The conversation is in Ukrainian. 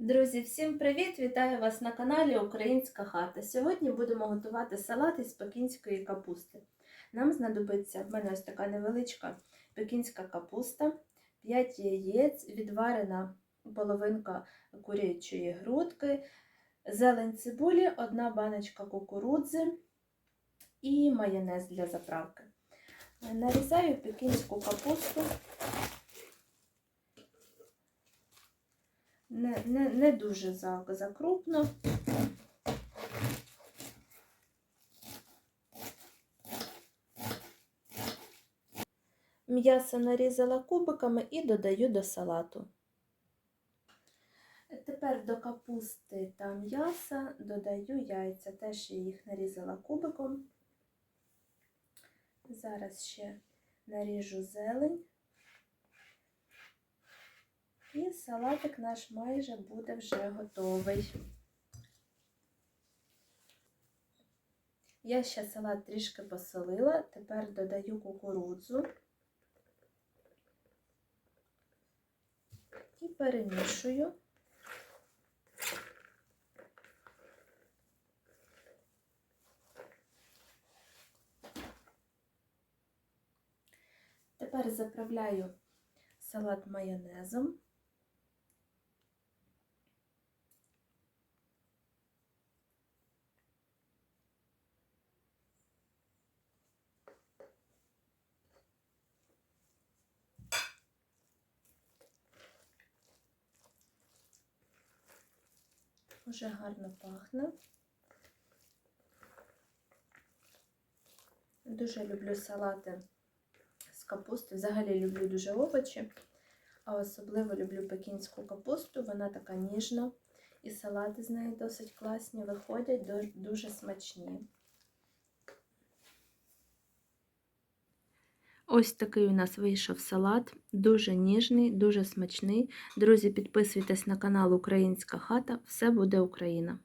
Друзі, всім привіт! Вітаю вас на каналі Українська хата. Сьогодні будемо готувати салат із пекінської капусти. Нам знадобиться в мене ось така невеличка пекінська капуста, 5 яєць, відварена половинка курячої грудки, зелень цибулі, одна баночка кукурудзи і майонез для заправки. Нарізаю пекінську капусту. Не, не, не дуже закрупно. М'ясо нарізала кубиками і додаю до салату. Тепер до капусти та м'яса додаю яйця. Теж я їх нарізала кубиком. Зараз ще наріжу зелень. І салатик наш майже буде вже готовий. Я ще салат трішки посолила, тепер додаю кукурудзу і перемішую. Тепер заправляю салат майонезом. Уже гарно пахне. Дуже люблю салати з капусти. Взагалі люблю дуже овочі, а особливо люблю пекінську капусту. Вона така ніжна. І салати з неї досить класні, виходять дуже смачні. Ось такий у нас вийшов салат, дуже ніжний, дуже смачний. Друзі, підписуйтесь на канал Українська хата, все буде Україна!